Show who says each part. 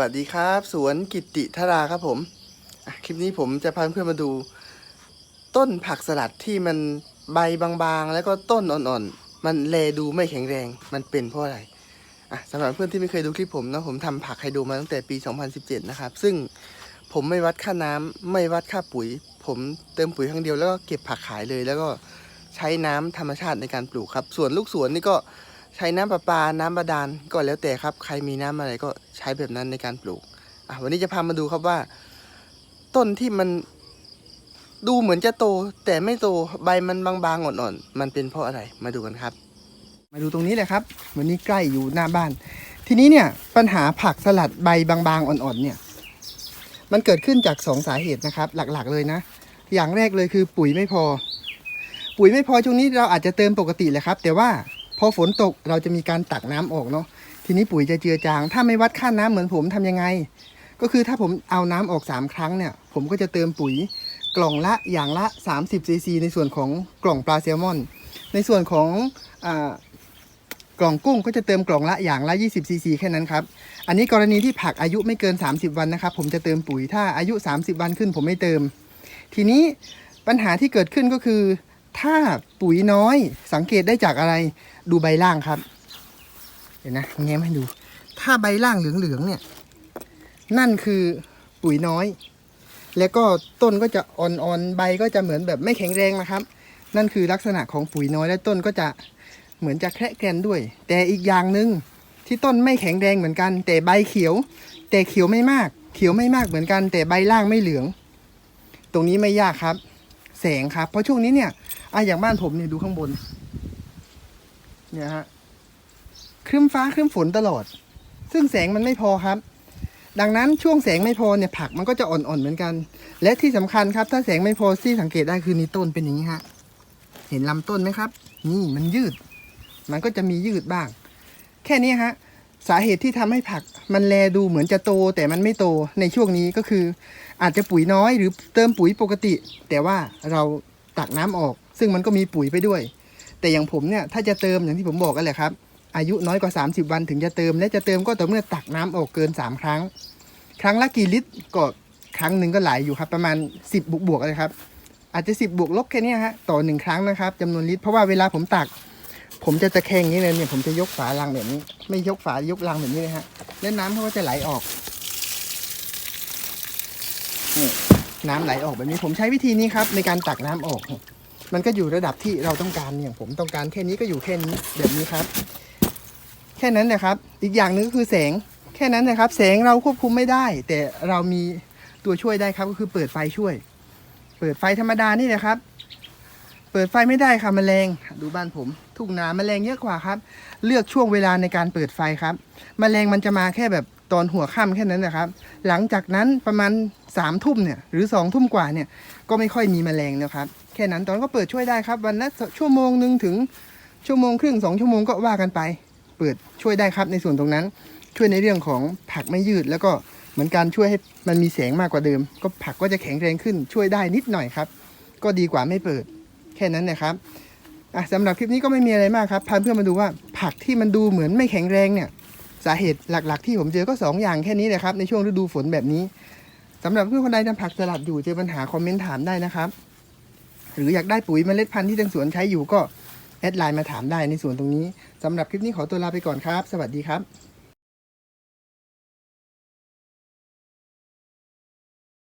Speaker 1: วัสดีครับ สวนกิติธาราครับผมคลิปนี้ผมจะพาเพื่อนมาดู ต้นผักสลัดที่มันใบบางๆ แล้วก็ต้นอ่อนๆ มันแลดูไม่แข็งแรงมันเป็นเพราะอะไรอะสำหรับเพื่อนที่ไม่เคยดูคลิปผมนะผมทำผักไฮโดรมาตั้งแต่ปี 2017 นะครับ ซึ่งผมไม่วัดค่าน้ำไม่วัดค่าปุ๋ย ผมเติมปุ๋ยครั้งเดียวแล้วก็เก็บผักขายเลย แล้วก็ใช้น้ำธรรมชาติในการปลูกครับ ส่วนลูกสวนนี่ก็ ใช้น้ำประปา น้ำบาดาลก็แล้วแต่ครับ ใครมีน้ำอะไรก็ใช้แบบนั้นในการปลูกอะวันนี้จะพามาดูครับว่า ต้นที่มันดูเหมือนจะโต แต่ไม่โตใบมันบางๆอ่อนๆมันเป็นเพราะอะไรมาดูกันครับ มาดูตรงนี้เลยครับ วันนี้ใกล้อยู่หน้าบ้าน ทีนี้เนี่ยปัญหาผักสลัดใบบางๆอ่อนๆเนี่ย มันเกิดขึ้นจากสองสาเหตุนะครับ หลักๆเลยนะ อย่างแรกเลยคือปุ๋ยไม่พอ ปุ๋ยไม่พอช่วงนี้เราอาจจะเติมปกติแหละครับ แต่ว่า พอฝนตกเราจะมีการตักน้ำออกเนาะทีนี้ปุ๋ยจะเจือจาง ถ้าไม่วัดค่าน้ำเหมือนผมทำยังไง ก็คือถ้าผมเอาน้ำออก 3 ครั้งเนี่ย ผมก็จะเติมปุ๋ยกล่องละอย่างละ 30ซีซีในส่วนของกล่องปลาแซลมอน ในส่วนของอกล่องกุ้งก็จะเติมกล่องละอย่างละ 20ซีซีแค่นั้นครับ อันนี้กรณีที่ผักอายุไม่เกิน 30 วันนะครับ ผมจะเติมปุ๋ยถ้าอายุ 30 วันขึ้นผมไม่เติม ทีนี้ปัญหาที่เกิดขึ้นก็คือ ถ้าปุ๋ยน้อยสังเกตได้จากอะไร ดูใบล่างครับ เห็นนะแง้มให้ดู ถ้าใบล่างเหลืองๆเนี่ย นั่นคือปุ๋ยน้อย แล้วก็ต้นก็จะอ่อนๆใบก็จะเหมือนแบบไม่แข็งแรงนะครับ นั่นคือลักษณะของปุ๋ยน้อยและต้นก็จะเหมือนจะแคระแกรนด้วย แต่อีกอย่างหนึ่งที่ต้นไม่แข็งแรงเหมือนกัน แต่ใบเขียว แต่เขียวไม่มาก เขียวไม่มากเหมือนกัน แต่ใบล่างไม่เหลือง ตรงนี้ไม่ยากครับ แสงครับ เพราะช่วงนี้เนี่ย อะอย่างบ้านผมเนี่ยดูข้างบน เนี่ยฮะครึ้มฟ้าครึ้มฝนตลอด ซึ่งแสงมันไม่พอครับ ดังนั้นช่วงแสงไม่พอเนี่ยผักมันก็จะอ่อนๆเหมือนกัน และที่สำคัญครับ ถ้าแสงไม่พอที่สังเกตได้คือนี่ต้นเป็นอย่างนี้ฮะ เห็นลำต้นไหมครับ นี่มันยืด มันก็จะมียืดบ้าง แค่นี้ฮะสาเหตุที่ทำให้ผักมันแลดูเหมือนจะโตแต่มันไม่โตในช่วงนี้ก็คือ อาจจะปุ๋ยน้อยหรือเติมปุ๋ยปกติ แต่ว่าเราตักน้ำออก ซึ่งมันก็มีปุ๋ยไปด้วย แต่อย่างผมเนี่ยถ้าจะเติมอย่างที่ผมบอกกันแหละครับ อายุน้อยกว่า 30 วันถึงจะเติม และจะเติมก็ต่อเมื่อตักน้ำออกเกิน 3 ครั้ง ครั้งละกี่ลิตรก็ครั้งหนึ่งก็หลายอยู่ครับ ประมาณ 10 บวกบวกเลยครับ อาจจะ 10 บวกลบแค่นี้ฮะต่อหนึ่งครั้งนะครับจำนวนลิตรเพราะว่าเวลาผมตัก ผมจะตะแคงอย่างนี้เลยเนี่ยผมจะยกฝาลังแบบนี้ ไม่ยกฝายกลังแบบนี้เลยฮะแล้วน้ำเขาก็จะไหลออกนี่น้ำไหลออกแบบนี้ผมใช้วิธีนี้ครับในการตักน้ำออก มันก็อยู่ระดับที่เราต้องการอย่างผมต้องการแค่นี้ก็อยู่แค่นี้แบบนี้ครับ แค่นั้นนะครับ อีกอย่างหนึ่งก็คือแสงแค่นั้นนะครับ แสงเราควบคุมไม่ได้ แต่เรามีตัวช่วยได้ครับก็คือเปิดไฟช่วย เปิดไฟธรรมดานี่นะครับ เปิดไฟไม่ได้ค่ะแมลงดูบ้านผมทุ่งนาแมลงเยอะกว่าครับ เลือกช่วงเวลาในการเปิดไฟครับแมลงมันจะมาแค่แบบตอนหัวค่ำแค่นั้นนะครับ หลังจากนั้นประมาณสามทุ่มเนี่ยหรือสองทุ่มกว่าเนี่ยก็ไม่ค่อยมีแมลงนะครับ แค่นั้นตอนก็เปิดช่วยได้ครับ วันละชั่วโมงหนึ่งถึงชั่วโมงครึ่งสองชั่วโมงก็ว่ากันไป เปิดช่วยได้ครับในส่วนตรงนั้น ช่วยในเรื่องของผักไม่ยืด แล้วก็เหมือนการช่วยให้มันมีแสงมากกว่าเดิม ก็ผักก็จะแข็งแรงขึ้นช่วยได้นิดหน่อยครับ ก็ดีกว่าไม่เปิดแค่นั้นนะครับอะสำหรับคลิปนี้ก็ไม่มีอะไรมากครับพาเพื่อนมาดูว่าผักที่มันดูเหมือนไม่แข็งแรงเนี่ยสาเหตุหลักๆ ที่ผมเจอก็ 2 อย่างแค่นี้แหละครับในช่วงฤดูฝนแบบนี้สำหรับเพื่อนคนใดทำผักสลัดอยู่เจอปัญหาคอมเมนต์ถามได้นะครับ หรืออยากได้ปุ๋ยเมล็ดพันธุ์ที่ทางสวนใช้อยู่ก็แอดไลน์มาถามได้ในส่วนตรงนี้สำหรับคลิปนี้ขอตัวลาไปก่อนครับ สวัสดีครับ